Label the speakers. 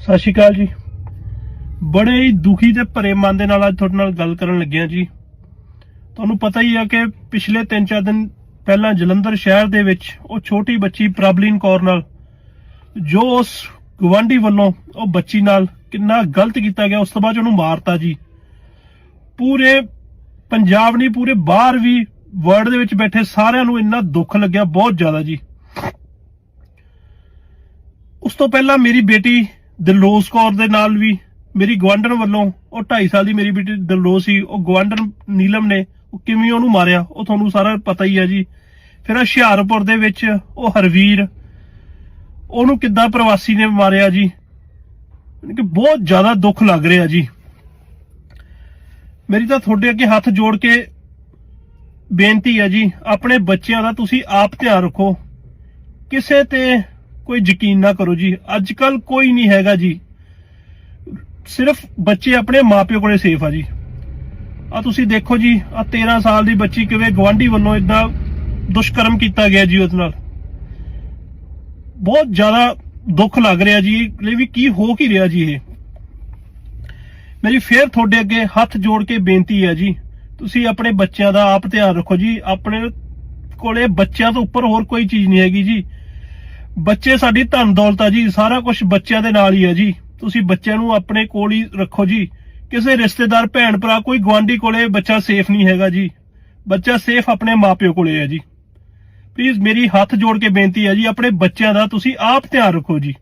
Speaker 1: ਸਤਿ ਸ਼੍ਰੀ ਅਕਾਲ ਜੀ। ਬੜੇ ਹੀ ਦੁਖੀ ਤੇ ਭਰੇ ਮਨ ਦੇ ਨਾਲ ਅੱਜ ਤੁਹਾਡੇ ਨਾਲ ਗੱਲ ਕਰਨ ਲੱਗਿਆ ਜੀ। ਤੁਹਾਨੂੰ ਪਤਾ ਹੀ ਆ ਕਿ ਪਿਛਲੇ 3-4 ਦਿਨ ਪਹਿਲਾਂ ਜਲੰਧਰ ਸ਼ਹਿਰ ਦੇ ਵਿੱਚ ਉਹ ਛੋਟੀ ਬੱਚੀ ਪ੍ਰਬਲੀਨ ਕੌਰ ਨਾਲ, ਜੋ ਉਸ ਗਵਾਂਢੀ ਵੱਲੋਂ ਉਹ ਬੱਚੀ ਨਾਲ ਕਿੰਨਾ ਗਲਤ ਕੀਤਾ ਗਿਆ, ਉਸ ਤੋਂ ਬਾਅਦ 'ਚ ਉਹਨੂੰ ਮਾਰਤਾ ਜੀ। ਪੂਰੇ ਪੰਜਾਬ ਨਹੀਂ, ਪੂਰੇ ਬਾਹਰ ਵੀ ਵਰਲਡ ਦੇ ਵਿੱਚ ਬੈਠੇ ਸਾਰਿਆਂ ਨੂੰ ਇੰਨਾ ਦੁੱਖ ਲੱਗਿਆ, ਬਹੁਤ ਜ਼ਿਆਦਾ ਜੀ। ਉਸ ਤੋਂ ਪਹਿਲਾਂ ਮੇਰੀ ਬੇਟੀ ਦਿਲਰੋਜ਼ ਕੌਰ ਦੇ ਨਾਲ ਵੀ ਮੇਰੀ ਗਵਾਂਢਣ ਵੱਲੋਂ, ਉਹ 2.5 ਸਾਲ ਦੀ ਮੇਰੀ ਬੇਟੀ ਦਿਲਰੋਜ਼ ਸੀ, ਉਹ ਗਵਾਂਢਣ ਨੀਲਮ ਨੇ, ਉਹ ਕਿਵੇਂ ਉਹਨੂੰ ਮਾਰਿਆ, ਉਹ ਤੁਹਾਨੂੰ ਸਾਰਾ ਪਤਾ ਹੀ ਹੈ ਜੀ। ਫਿਰ ਹੁਸ਼ਿਆਰਪੁਰ ਦੇ ਵਿੱਚ ਉਹ ਹਰਵੀਰ, ਉਹਨੂੰ ਕਿੱਦਾਂ ਪ੍ਰਵਾਸੀ ਨੇ ਮਾਰਿਆ ਜੀ? ਕਿ ਬਹੁਤ ਜ਼ਿਆਦਾ ਦੁੱਖ ਲੱਗ ਰਿਹਾ ਜੀ। ਮੇਰੀ ਤਾਂ ਤੁਹਾਡੇ ਅੱਗੇ ਹੱਥ ਜੋੜ ਕੇ ਬੇਨਤੀ ਹੈ ਜੀ, ਆਪਣੇ ਬੱਚਿਆਂ ਦਾ ਤੁਸੀਂ ਆਪ ਧਿਆਨ ਰੱਖੋ। ਕਿਸੇ ਤੇ ਕੋਈ ਯਕੀਨ ਨਾ ਕਰੋ ਜੀ। ਅੱਜ ਕੱਲ ਕੋਈ ਨਹੀਂ ਹੈਗਾ ਜੀ। ਸਿਰਫ ਬੱਚੇ ਆਪਣੇ ਮਾਪਿਓ ਕੋਲੇ ਸੇਫ ਆ ਜੀ। ਆ ਤੁਸੀਂ ਦੇਖੋ ਜੀ, ਆ 13 ਸਾਲ ਦੀ ਬੱਚੀ ਕਿਵੇਂ ਗਵਾਂਢੀ ਵੱਲੋਂ ਇਦਾਂ ਦੁਸ਼ਕਰਮ ਕੀਤਾ ਗਿਆ ਜੀ ਉਹਦੇ ਨਾਲ। ਬਹੁਤ ਜ਼ਿਆਦਾ ਦੁੱਖ ਲੱਗ ਰਿਹਾ ਜੀ, ਲਈ ਵੀ ਕੀ ਹੋ ਕੀ ਰਿਹਾ ਜੀ ਇਹ। ਮੇਰੀ ਫੇਰ ਤੁਹਾਡੇ ਅੱਗੇ ਹੱਥ ਜੋੜ ਕੇ ਬੇਨਤੀ ਹੈ ਜੀ, ਤੁਸੀਂ ਆਪਣੇ ਬੱਚਿਆਂ ਦਾ ਆਪ ਧਿਆਨ ਰੱਖੋ ਜੀ। ਆਪਣੇ ਕੋਲੇ ਬੱਚਿਆਂ ਤੋਂ ਉੱਪਰ ਹੋਰ ਕੋਈ ਚੀਜ਼ ਨਹੀਂ ਹੈਗੀ ਜੀ। ਬੱਚੇ ਸਾਡੀ ਧਨ ਦੌਲਤ ਆ ਜੀ, ਸਾਰਾ ਕੁਝ ਬੱਚਿਆਂ ਦੇ ਨਾਲ ਹੀ ਹੈ ਜੀ। ਤੁਸੀਂ ਬੱਚਿਆਂ ਨੂੰ ਆਪਣੇ ਕੋਲ ਹੀ ਰੱਖੋ ਜੀ। ਕਿਸੇ ਰਿਸ਼ਤੇਦਾਰ, ਭੈਣ ਭਰਾ, ਕੋਈ ਗਵਾਂਢੀ ਕੋਲੇ ਬੱਚਾ ਸੇਫ ਨਹੀਂ ਹੈਗਾ ਜੀ। ਬੱਚਾ ਸੇਫ ਆਪਣੇ ਮਾਪਿਓ ਕੋਲੇ ਹੈ ਜੀ। ਪਲੀਜ਼ ਮੇਰੀ ਹੱਥ ਜੋੜ ਕੇ ਬੇਨਤੀ ਹੈ ਜੀ, ਆਪਣੇ ਬੱਚਿਆਂ ਦਾ ਤੁਸੀਂ ਆਪ ਧਿਆਨ ਰੱਖੋ ਜੀ।